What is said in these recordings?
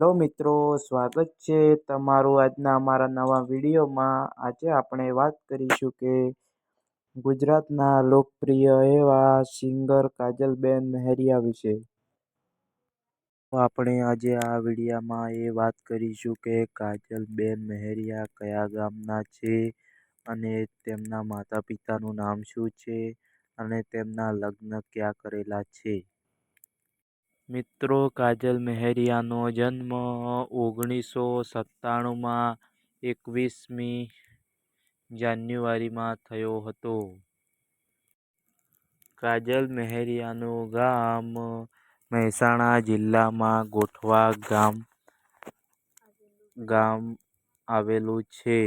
Hello મિત્રો, સ્વાગત છે તમારું આજના અમારા નવા વિડીયોમાં. આજે આપણે વાત કરીશું કે ગુજરાતના લોકપ્રિય એવા સિંગર કાજલબેન મહેરિયા વિશે. આપણે આજે આ વિડીયામાં એ વાત કરીશું કે કાજલબેન મહેરિયા કયા ગામના છે અને તેમના માતા પિતાનું નામ શું છે અને તેમના લગ્ન ક્યાં કરેલા છે. મિત્રો, કાજલ મહેરિયાનો જન્મ ઓગણીસો સત્તાણુંમાં એકવીસમી જાન્યુઆરીમાં થયો હતો. કાજલ મહેરિયાનું ગામ મહેસાણા જિલ્લામાં ગોઠવા ગામ ગામ આવેલું છે.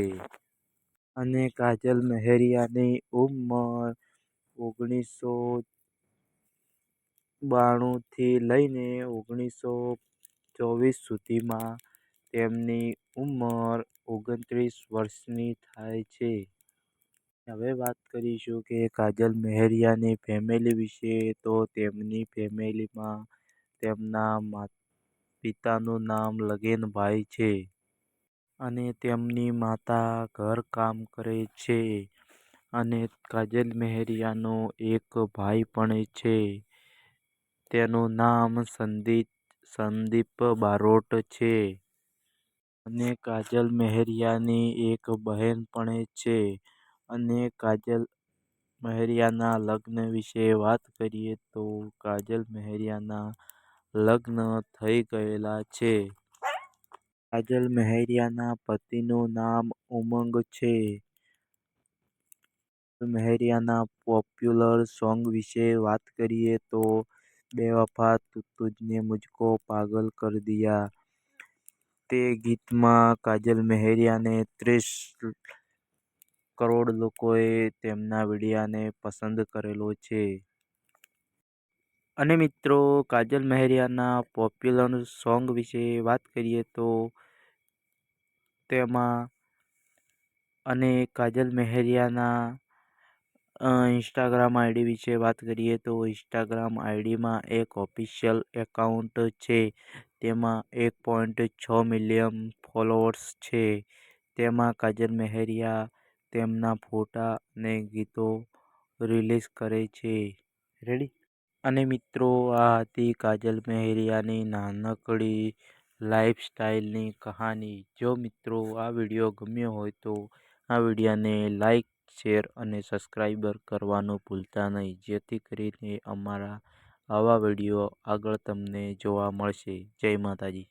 અને કાજલ મહેરિયાની ઉંમર ઓગણીસો બાણુંથી લઈને ઓગણીસો ચોવીસ સુધીમાં તેમની ઉંમર ઓગણત્રીસ વર્ષની થાય છે. હવે વાત કરીશું કે કાજલ મહેરિયાની ફેમિલી વિશે. તો તેમની ફેમિલીમાં તેમના પિતાનું નામ લગેનભાઈ છે અને તેમની માતા ઘરકામ કરે છે અને કાજલ મહેરિયાનો એક ભાઈ પણ છે. તેનું નામ સંદીપ બારોટ છે. અને કાજલ મહેરિયાની એક બહેન પણ છે. અને કાજલ મહેરિયાના લગ્ન વિશે વાત કરીએ તો કાજલ મહેરિયાના લગ્ન થઈ ગયેલા છે. કાજલ મહેરિયાના પતિનું નામ ઉમંગ છે. મહેરિયાના પોપ્યુલર સોંગ વિશે વાત કરીએ તો બેવફા તું તુજને મુઝકો પાગલ કર દિયા. તે ગીતમાં કાજલ મહેરિયાને ત્રીસ કરોડ લોકોએ તેમના વિડીયાને પસંદ કરેલો છે. અને મિત્રો, કાજલ મહેરિયાના પોપ્યુલર સોંગ વિશે વાત કરીએ તો તેમાં અને કાજલ મહેરિયાના ઇન્સ્ટાગ્રામ આઈડી વિશે વાત કરીએ તો ઇન્સ્ટાગ્રામ આઈડીમાં એક ઓફિશિયલ એકાઉન્ટ છે. તેમાં એક પોઈન્ટ છ મિલિયન ફોલોઅર્સ છે. તેમાં કાજલ મહેરિયા તેમના ફોટા અને ગીતો રિલીઝ કરે છે. રેડી અને મિત્રો, આ હતી કાજલ મહેરિયાની નાનકડી લાઈફ સ્ટાઈલની કહાની. જો મિત્રો આ વીડિયો ગમ્યો હોય તો આ વિડીયાને લાઈક શેર અને સબસ્ક્રાઈબર કરવાનું ભૂલતા નહીં. જેથી કરીને અમારા આવા વીડિયો આગળ તમને જોવા મળશે. જય માતાજી.